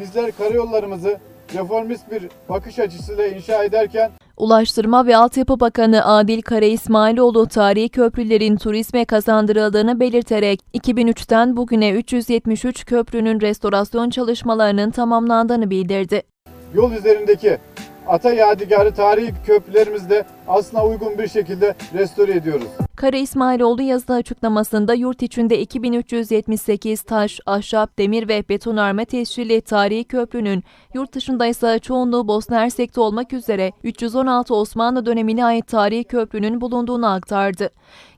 bizler karayollarımızı reformist bir bakış açısıyla inşa ederken Ulaştırma ve Altyapı Bakanı Adil Kara İsmailoğlu tarihi köprülerin turizme kazandırıldığını belirterek 2003'ten bugüne 373 köprünün restorasyon çalışmalarının tamamlandığını bildirdi. yol üzerindeki ata yadigarı tarihi köprülerimizi de aslına uygun bir şekilde restore ediyoruz. Kara İsmailoğlu yazılı açıklamasında yurt içinde 2378 taş, ahşap, demir ve betonarme tescilli tarihi köprünün, yurt dışında ise çoğunluğu Bosna Hersek'te olmak üzere 316 Osmanlı dönemine ait tarihi köprünün bulunduğunu aktardı.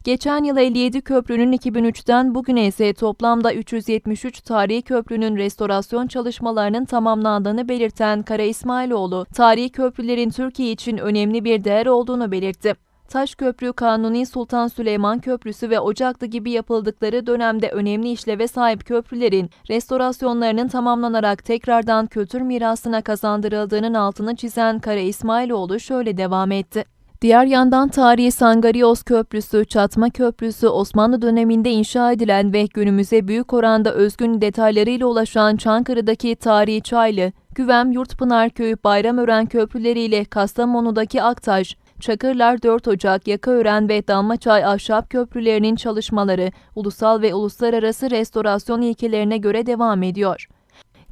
Geçen yıl 57 köprünün 2003'ten bugüne ise toplamda 373 tarihi köprünün restorasyon çalışmalarının tamamlandığını belirten Kara İsmailoğlu, tarihi köprülerin Türkiye için önemli bir değer olduğunu belirtti. Taşköprü, Kanuni Sultan Süleyman Köprüsü ve Ocaklı gibi yapıldıkları dönemde önemli işleve sahip köprülerin restorasyonlarının tamamlanarak tekrardan kültür mirasına kazandırıldığının altını çizen Kara İsmailoğlu şöyle devam etti. Diğer yandan tarihi Sangarios Köprüsü, Çatma Köprüsü, Osmanlı döneminde inşa edilen ve günümüze büyük oranda özgün detaylarıyla ulaşan Çankırı'daki tarihi Çaylı, Güvem Yurtpınar Köyü Bayramören köprüleriyle Kastamonu'daki Aktaş, Çakırlar 4 Ocak, Yakaören ve Damlaçay Ahşap Köprülerinin çalışmaları ulusal ve uluslararası restorasyon ilkelerine göre devam ediyor.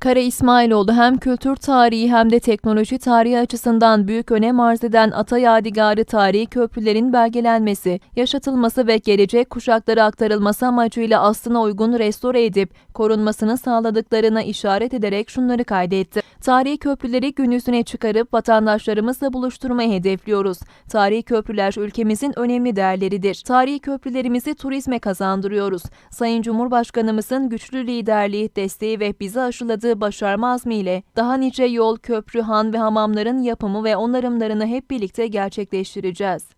Kara İsmailoğlu hem kültür tarihi hem de teknoloji tarihi açısından büyük önem arz eden Ata Yadigarı tarihi köprülerin belgelenmesi, yaşatılması ve gelecek kuşaklara aktarılması amacıyla aslına uygun restore edip korunmasını sağladıklarına işaret ederek şunları kaydetti. Tarihi köprüleri gün yüzüne çıkarıp vatandaşlarımızla buluşturmayı hedefliyoruz. Tarihi köprüler ülkemizin önemli değerleridir. Tarihi köprülerimizi turizme kazandırıyoruz. Sayın Cumhurbaşkanımızın güçlü liderliği, desteği ve bizi aşıladığı başarma azmiyle daha nice yol, köprü, han ve hamamların yapımı ve onarımlarını hep birlikte gerçekleştireceğiz.